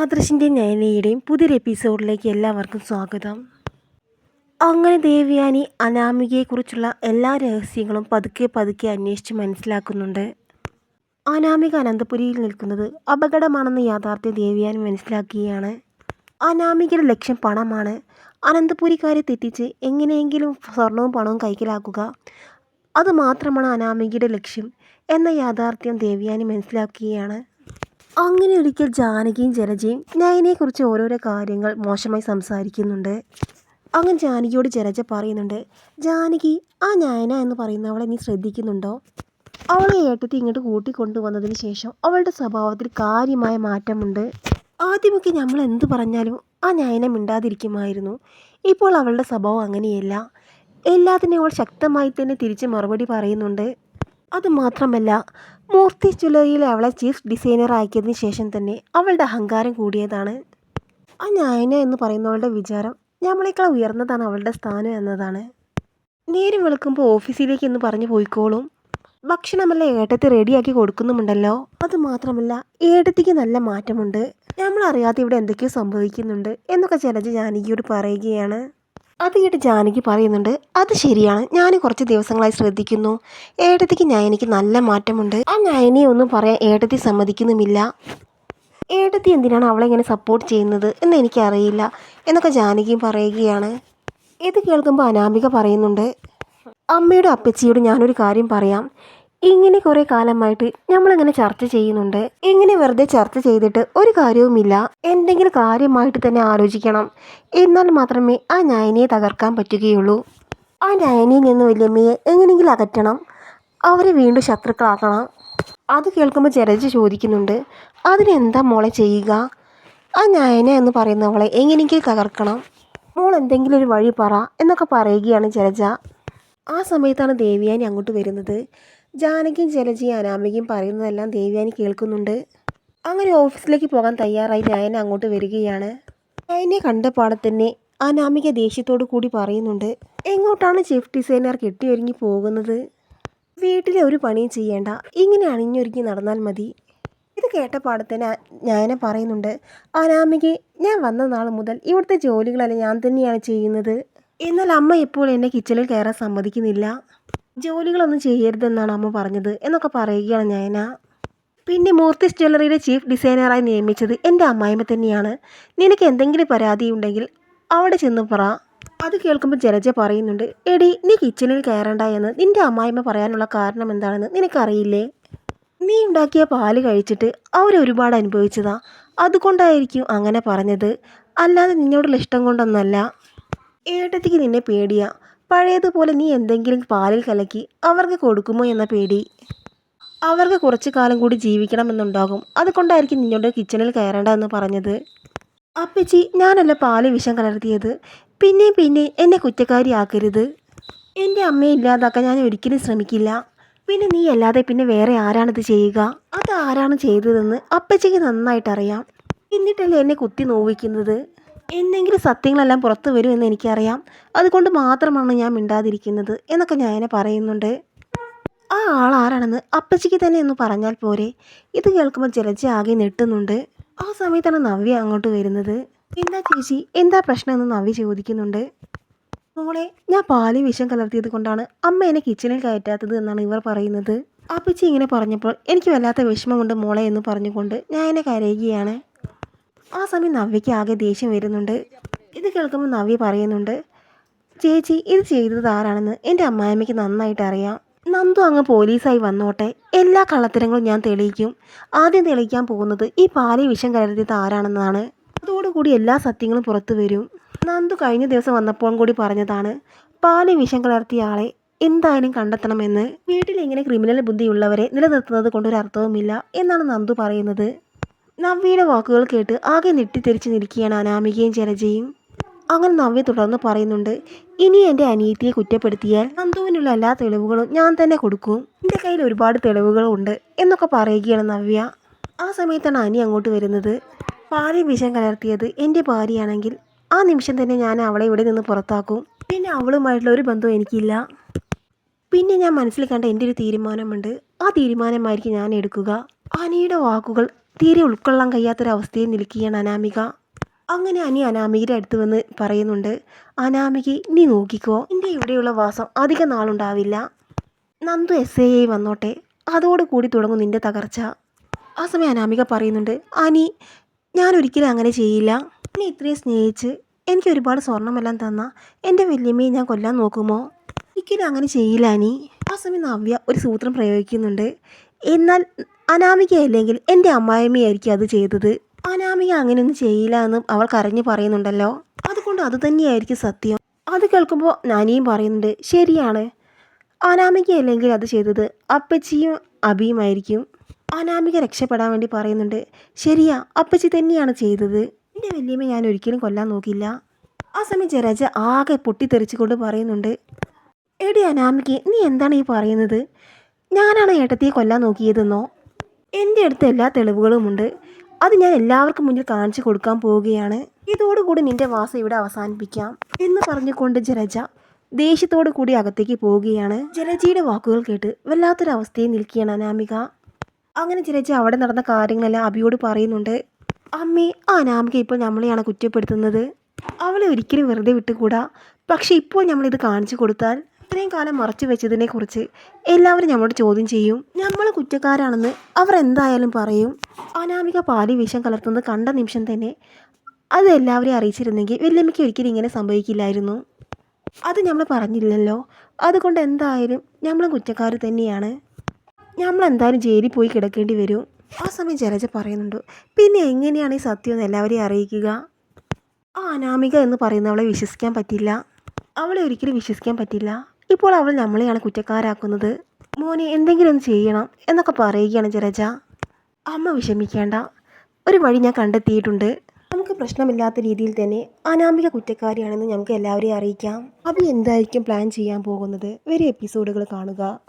ആദർശിന്റെയും നയനയുടെയും പുതിയൊരു എപ്പിസോഡിലേക്ക് എല്ലാവർക്കും സ്വാഗതം. അങ്ങനെ ദേവയാനി അനാമികയെക്കുറിച്ചുള്ള എല്ലാ രഹസ്യങ്ങളും പതുക്കെ പതുക്കെ അന്വേഷിച്ച് മനസ്സിലാക്കുന്നുണ്ട്. അനാമിക അനന്തപുരിയിൽ നിൽക്കുന്നത് അപകടമാണെന്ന് യാഥാർത്ഥ്യം ദേവയാനി മനസ്സിലാക്കുകയാണ്. അനാമികയുടെ ലക്ഷ്യം പണമാണ്. അനന്തപുരിക്കാരെ തെറ്റിച്ച് എങ്ങനെയെങ്കിലും സ്വർണവും പണവും കൈക്കലാക്കുക. അതുമാത്രമാണ് അനാമികയുടെ ലക്ഷ്യം എന്ന യാഥാർത്ഥ്യം ദേവയാനി മനസ്സിലാക്കുകയാണ്. അങ്ങനെ ഒരിക്കൽ ജാനകിയും ജലജയും നയനെക്കുറിച്ച് ഓരോരോ കാര്യങ്ങൾ മോശമായി സംസാരിക്കുന്നുണ്ട്. അങ്ങനെ ജാനകിയോട് ജലജ പറയുന്നുണ്ട് ജാനകി ആ നയന എന്ന് പറയുന്നവളെ നീ ശ്രദ്ധിക്കുന്നുണ്ടോ? അവളെ ഏട്ടത്തി ഇങ്ങോട്ട് കൂട്ടിക്കൊണ്ടുവന്നതിന് ശേഷം അവളുടെ സ്വഭാവത്തിൽ കാര്യമായ മാറ്റമുണ്ട്. ആദ്യമൊക്കെ നമ്മൾ എന്ത് പറഞ്ഞാലും ആ നയന മിണ്ടാതിരിക്കുമായിരുന്നു. ഇപ്പോൾ അവളുടെ സ്വഭാവം അങ്ങനെയല്ല. എല്ലാത്തിനും അവൾ ശക്തമായി തന്നെ തിരിച്ച് മറുപടി പറയുന്നുണ്ട്. അതുമാത്രമല്ല മൂർത്തി ജ്വല്ലറിയിൽ അവളെ ചീഫ് ഡിസൈനർ ആക്കിയതിന് ശേഷം തന്നെ അവളുടെ അഹങ്കാരം കൂടിയതാണ്. ആ ഞായന എന്ന് പറയുന്നവളുടെ വിചാരം ഞമ്മളേക്കാൾ ഉയർന്നതാണ് അവളുടെ സ്ഥാനം എന്നതാണ്. നേരം വെളുക്കുമ്പോൾ ഓഫീസിലേക്ക് എന്ന് പറഞ്ഞു പോയിക്കോളും. ഭക്ഷണമെല്ലാം ഏട്ടത്തി റെഡിയാക്കി കൊടുക്കുന്നുമുണ്ടല്ലോ. അത് മാത്രമല്ല ഏട്ടത്തിക്ക് നല്ല മാറ്റമുണ്ട്. നമ്മളറിയാതെ ഇവിടെ എന്തൊക്കെയോ സംഭവിക്കുന്നുണ്ട് എന്നൊക്കെ ചിലജ് ജാനകിയോട് പറയുകയാണ്. അത് കേട്ട് ജാനകി പറയുന്നുണ്ട് അത് ശരിയാണ്. ഞാൻ കുറച്ച് ദിവസങ്ങളായി ശ്രദ്ധിക്കുന്നു. ഏട്ടത്തിക്ക് നയനിക്ക് നല്ല മാറ്റമുണ്ട്. ആ നയനിയെ ഒന്നും പറയാൻ ഏട്ടത്തി സമ്മതിക്കുന്നുമില്ല. ഏട്ടത്തി എന്തിനാണ് അവളെ ഇങ്ങനെ സപ്പോർട്ട് ചെയ്യുന്നത് എന്ന് എനിക്കറിയില്ല എന്നൊക്കെ ജാനകിയും പറയുകയാണ്. ഇത് കേൾക്കുമ്പോൾ അനാമിക പറയുന്നുണ്ട് അമ്മയുടെ അപ്പച്ചിയോട് ഞാനൊരു കാര്യം പറയാം. ഇങ്ങനെ കുറെ കാലമായിട്ട് നമ്മളിങ്ങനെ ചർച്ച ചെയ്യുന്നുണ്ട്. ഇങ്ങനെ വെറുതെ ചർച്ച ചെയ്തിട്ട് ഒരു കാര്യവുമില്ല. എന്തെങ്കിലും കാര്യമായിട്ട് തന്നെ ആലോചിക്കണം. എന്നാൽ മാത്രമേ ആ നയനിയെ തകർക്കാൻ പറ്റുകയുള്ളൂ. ആ നയനിയിൽ നിന്ന് വല്യമ്മയെ എങ്ങനെയെങ്കിലും അകറ്റണം. അവരെ വീണ്ടും ശത്രുക്കളാക്കണം. അത് കേൾക്കുമ്പോൾ ജലജ ചോദിക്കുന്നുണ്ട്. അതിനെന്താ മോളെ ചെയ്യുക? ആ നയന എന്ന് പറയുന്നവളെ എങ്ങനെയെങ്കിലും തകർക്കണം. മോൾ എന്തെങ്കിലും ഒരു വഴി പറ എന്നൊക്കെ പറയുകയാണ് ജലജ. ആ സമയത്താണ് ദേവിയാനി അങ്ങോട്ട് വരുന്നത്. ജാനകിയും ജലജയും അനാമികയും പറയുന്നതെല്ലാം ദേവിയാനി കേൾക്കുന്നുണ്ട്. അങ്ങനെ ഓഫീസിലേക്ക് പോകാൻ തയ്യാറായി നയന അങ്ങോട്ട് വരികയാണ്. നയനെ കണ്ട പാടെ തന്നെ അനാമിക ദേഷ്യത്തോടു കൂടി പറയുന്നുണ്ട് എങ്ങോട്ടാണ് ചീഫ് ഡിസൈനർ കെട്ടിയൊരുങ്ങി പോകുന്നത്? വീട്ടിലെ ഒരു പണിയും ചെയ്യേണ്ട. ഇങ്ങനെ അണിഞ്ഞൊരുങ്ങി നടന്നാൽ മതി. ഇത് കേട്ട തന്നെ ഞാനെ പറയുന്നുണ്ട് അനാമികെ ഞാൻ വന്ന നാൾ മുതൽ ഇവിടുത്തെ ജോലികളെല്ലാം ഞാൻ തന്നെയാണ് ചെയ്യുന്നത്. എന്നാൽ അമ്മ ഇപ്പോൾ എന്നെ കിച്ചണിൽ കയറാൻ സമ്മതിക്കുന്നില്ല. ജോലികളൊന്നും ചെയ്യരുതെന്നാണ് അമ്മ പറഞ്ഞത് എന്നൊക്കെ പറയുകയാണ് നയന. പിന്നെ മൂർത്തിസ് ജ്വല്ലറിയുടെ ചീഫ് ഡിസൈനറായി നിയമിച്ചത് എന്റെ അമ്മായിമ്മ തന്നെയാണ്. നിനക്ക് എന്തെങ്കിലും പരാതി ഉണ്ടെങ്കിൽ അവിടെ ചെന്ന് പറ. അത് കേൾക്കുമ്പോൾ ജലജ പറയുന്നുണ്ട് എടി നീ കിച്ചണിൽ കയറണ്ട എന്ന്. നിന്റെ അമ്മായിമ്മ പറയാനുള്ള കാരണം എന്താണെന്ന് നിനക്കറിയില്ലേ? നീ ഉണ്ടാക്കിയ പാൽ കഴിച്ചിട്ട് അവർ ഒരുപാട് അനുഭവിച്ചതാ. അതുകൊണ്ടായിരിക്കും അങ്ങനെ പറഞ്ഞത്. അല്ലാതെ നിന്നോടുള്ള ഇഷ്ടം കൊണ്ടൊന്നല്ല. ഏട്ടത്തിക്ക് നിന്നെ പേടിയാ. പഴയതുപോലെ നീ എന്തെങ്കിലും പാലിൽ കലക്കി അവർക്ക് കൊടുക്കുമോ എന്ന പേടി. അവർക്ക് കുറച്ചു കാലം കൂടി ജീവിക്കണമെന്നുണ്ടാകും. അതുകൊണ്ടായിരിക്കും നിന്നോട് കിച്ചണിൽ കയറേണ്ട എന്ന് പറഞ്ഞത്. അപ്പച്ചി ഞാനല്ല പാൽ വിഷം കലർത്തിയത്. പിന്നെയും പിന്നെ എന്നെ കുറ്റക്കാരിയാക്കരുത്. എന്റെ അമ്മയെ ഇല്ലാതാക്കാൻ ഞാൻ ഒരിക്കലും ശ്രമിക്കില്ല. പിന്നെ നീ അല്ലാതെ പിന്നെ വേറെ ആരാണിത് ചെയ്യുക? അത് ആരാണ് ചെയ്തതെന്ന് അപ്പച്ചിക്ക് നന്നായിട്ടറിയാം. എന്നിട്ടല്ലേ എന്നെ കുത്തി നോവിക്കുന്നത്? എന്തെങ്കിലും സത്യങ്ങളെല്ലാം പുറത്തു വരുമെന്ന് എനിക്കറിയാം. അതുകൊണ്ട് മാത്രമാണ് ഞാൻ മിണ്ടാതിരിക്കുന്നത് എന്നൊക്കെ ഞാൻ പറയുന്നുണ്ട്. ആ ആൾ ആരാണെന്ന് അപ്പച്ചിക്ക് തന്നെ എന്ന് പറഞ്ഞാൽ പോരെ. ഇത് കേൾക്കുമ്പോൾ ജലജ ആകെ നെട്ടുന്നുണ്ട് ആ സമയത്താണ് നവ്യ അങ്ങോട്ട് വരുന്നത്. എന്താ ചേച്ചി? എന്താ പ്രശ്നം എന്ന് നവ്യ ചോദിക്കുന്നുണ്ട്. മോളെ ഞാൻ പാൽ വിഷം കലർത്തിയത് കൊണ്ടാണ് അമ്മ എന്നെ കിച്ചണിൽ കയറ്റാത്തത് എന്നാണ് ഇവർ പറയുന്നത്. അപ്പച്ചി ഇങ്ങനെ പറഞ്ഞപ്പോൾ എനിക്ക് വല്ലാത്ത വിഷമമുണ്ട് മോളെ എന്ന് പറഞ്ഞുകൊണ്ട് ഞാൻ എന്നെ കരയുകയാണ്. ആ സമയം നവ്യയ്ക്ക് ആകെ ദേഷ്യം വരുന്നുണ്ട്. ഇത് കേൾക്കുമ്പോൾ നവ്യ പറയുന്നുണ്ട് ചേച്ചി ഇത് ചെയ്തത് ആരാണെന്ന് എന്റെ അമ്മായിമ്മയ്ക്ക് നന്നായിട്ട് അറിയാം. നന്ദു അങ്ങ് പോലീസായി വന്നോട്ടെ. എല്ലാ കള്ളത്തരങ്ങളും ഞാൻ തെളിയിക്കും. ആദ്യം തെളിയിക്കാൻ പോകുന്നത് ഈ പാലി വിഷം കലർത്തിയത് ആരാണെന്നാണ്. അതോടുകൂടി എല്ലാ സത്യങ്ങളും പുറത്തു വരും. നന്ദു കഴിഞ്ഞ ദിവസം വന്നപ്പോൾ കൂടി പറഞ്ഞതാണ് പാലി വിഷം കലർത്തിയ ആളെ എന്തായാലും കണ്ടെത്തണമെന്ന്. വീട്ടിൽ ഇങ്ങനെ ക്രിമിനൽ ബുദ്ധിയുള്ളവരെ നിലനിർത്തുന്നത് കൊണ്ടൊരു അർത്ഥവുമില്ല എന്നാണ് നന്ദു പറയുന്നത്. നവ്യയുടെ വാക്കുകൾ കേട്ട് ആകെ ഞെട്ടിത്തെറിച്ച് നിൽക്കുകയാണ് അനാമികയും ജലജയും. അങ്ങനെ നവ്യ തുടർന്ന് പറയുന്നുണ്ട് ഇനി എന്റെ അനിയത്തിയെ കുറ്റപ്പെടുത്തിയാൽ നന്ദുവിനുള്ള എല്ലാ തെളിവുകളും ഞാൻ തന്നെ കൊടുക്കും. എന്റെ കയ്യിൽ ഒരുപാട് തെളിവുകളുണ്ട് എന്നൊക്കെ പറയുകയാണ് നവ്യ. ആ സമയത്താണ് അനി അങ്ങോട്ട് വരുന്നത്. പാലിൽ വിഷം കലർത്തിയത് എന്റെ ഭാര്യയാണെങ്കിൽ ആ നിമിഷം തന്നെ ഞാൻ അവളെ ഇവിടെ നിന്ന് പുറത്താക്കും. പിന്നെ അവളുമായിട്ടുള്ള ഒരു ബന്ധവും എനിക്കില്ല. പിന്നെ ഞാൻ മനസ്സിൽ കണ്ട എന്റെ ഒരു തീരുമാനമുണ്ട്. ആ തീരുമാനമായിരിക്കും ഞാൻ എടുക്കുക. അനിയുടെ വാക്കുകൾ തീരെ ഉൾക്കൊള്ളാൻ കഴിയാത്തൊരവസ്ഥയിൽ നിൽക്കുകയാണ് അനാമിക. അങ്ങനെ അനി അനാമികയുടെ അടുത്ത് വന്ന് പറയുന്നുണ്ട് അനാമിക നീ നോക്കിക്കോ എന്റെ ഇവിടെയുള്ള വാസം അധിക നാളുണ്ടാവില്ല. നന്ദു എസ് എ ഐ വന്നോട്ടെ അതോടുകൂടി തുടങ്ങും നിന്റെ തകർച്ച. ആ സമയം അനാമിക പറയുന്നുണ്ട് അനി ഞാൻ ഒരിക്കലും അങ്ങനെ ചെയ്യില്ല. എന്നെ ഇത്രയും സ്നേഹിച്ച് എനിക്ക് ഒരുപാട് സ്വർണമെല്ലാം തന്ന എന്റെ വല്യമ്മയെ ഞാൻ കൊല്ലാൻ നോക്കുമോ? ഒരിക്കലും അങ്ങനെ ചെയ്യില്ല അനി. ആ സമയം നവ്യ ഒരു സൂത്രം പ്രയോഗിക്കുന്നുണ്ട് എന്നാൽ അനാമിക അല്ലെങ്കിൽ എന്റെ അമ്മായിമ്മയായിരിക്കും അത് ചെയ്തത്. അനാമിക അങ്ങനെയൊന്നും ചെയ്യില്ല എന്നും അവൾ കരഞ്ഞു പറയുന്നുണ്ടല്ലോ. അതുകൊണ്ട് അത് തന്നെയായിരിക്കും സത്യം. അത് കേൾക്കുമ്പോൾ നാനിയും പറയുന്നുണ്ട് ശരിയാണ്. അനാമിക അല്ലെങ്കിൽ അത് ചെയ്തത് അപ്പച്ചിയും അബിയുമായിരിക്കും അനാമിക രക്ഷപ്പെടാൻ വേണ്ടി പറയുന്നുണ്ട് ശരിയാ അപ്പച്ചി തന്നെയാണ് ചെയ്തത്. എന്റെ വല്യമ്മ ഞാൻ ഒരിക്കലും കൊല്ലാൻ നോക്കില്ല ആ സമയം ജരാജ ആകെ പൊട്ടിത്തെറിച്ചുകൊണ്ട് പറയുന്നുണ്ട് എടി അനാമിക നീ എന്താണ് ഈ പറയുന്നത്? ഞാനാണ് ഏട്ടത്തിയെ കൊല്ലാൻ നോക്കിയതെന്നോ? എന്റെ അടുത്ത് എല്ലാ തെളിവുകളുമുണ്ട് അത് ഞാൻ എല്ലാവർക്കും മുന്നിൽ കാണിച്ചു കൊടുക്കാൻ പോവുകയാണ്. ഇതോടുകൂടി നിന്റെ വാസം ഇവിടെ അവസാനിപ്പിക്കാം എന്ന് പറഞ്ഞുകൊണ്ട് ജലജ ദേഷ്യത്തോടു കൂടി അകത്തേക്ക് പോവുകയാണ്. ജലജയുടെ വാക്കുകൾ കേട്ട് വല്ലാത്തൊരവസ്ഥയിൽ നിൽക്കുകയാണ് അനാമിക. അങ്ങനെ ജലജ അവിടെ നടന്ന കാര്യങ്ങളെല്ലാം അബിയോട് പറയുന്നുണ്ട്. അമ്മേ ആ അനാമിക ഇപ്പോൾ നമ്മളെയാണ് കുറ്റപ്പെടുത്തുന്നത്. അവളെ ഒരിക്കലും വെറുതെ വിട്ടുകൂടാ. പക്ഷേ ഇപ്പോൾ നമ്മളിത് കാണിച്ചു കൊടുത്താൽ ഇത്രയും കാലം മറച്ചു വെച്ചതിനെ കുറിച്ച് എല്ലാവരും നമ്മളോട് ചോദ്യം ചെയ്യും. നമ്മൾ കുറ്റക്കാരാണെന്ന് അവർ എന്തായാലും പറയും. അനാമിക പാലി വിഷം കലർത്തുന്നത് കണ്ട നിമിഷം തന്നെ അത് എല്ലാവരെയും അറിയിച്ചിരുന്നെങ്കിൽ വല്യമ്മയ്ക്ക് ഒരിക്കലും ഇങ്ങനെ സംഭവിക്കില്ലായിരുന്നു. അത് നമ്മൾ പറഞ്ഞില്ലല്ലോ. അതുകൊണ്ട് എന്തായാലും നമ്മൾ കുറ്റക്കാർ തന്നെയാണ്. നമ്മൾ എന്തായാലും ജയിലിൽ പോയി കിടക്കേണ്ടി വരും. ആ സമയം ജലജ പറയുന്നുണ്ട്. പിന്നെ എങ്ങനെയാണ് ഈ സത്യം എന്ന് എല്ലാവരെയും അറിയിക്കുക? ആ അനാമിക എന്ന് പറയുന്നവളെ വിശ്വസിക്കാൻ പറ്റില്ല. അവളെ ഒരിക്കലും വിശ്വസിക്കാൻ പറ്റില്ല. ഇപ്പോൾ അവൾ നമ്മളെയാണ് കുറ്റക്കാരാക്കുന്നത്. മോനെ എന്തെങ്കിലും ഒന്ന് ചെയ്യണം എന്നൊക്കെ പറയുകയാണ് ജരജ അമ്മ വിഷമിക്കേണ്ട. ഒരു വഴി ഞാൻ കണ്ടെത്തിയിട്ടുണ്ട്. നമുക്ക് പ്രശ്നമില്ലാത്ത രീതിയിൽ തന്നെ അനാമിക കുറ്റക്കാരിയാണെന്ന് നമുക്ക് എല്ലാവരെയും അറിയിക്കാം. അഭി എന്തായിരിക്കും പ്ലാൻ ചെയ്യാൻ പോകുന്നത്? വരെ എപ്പിസോഡുകൾ കാണുക.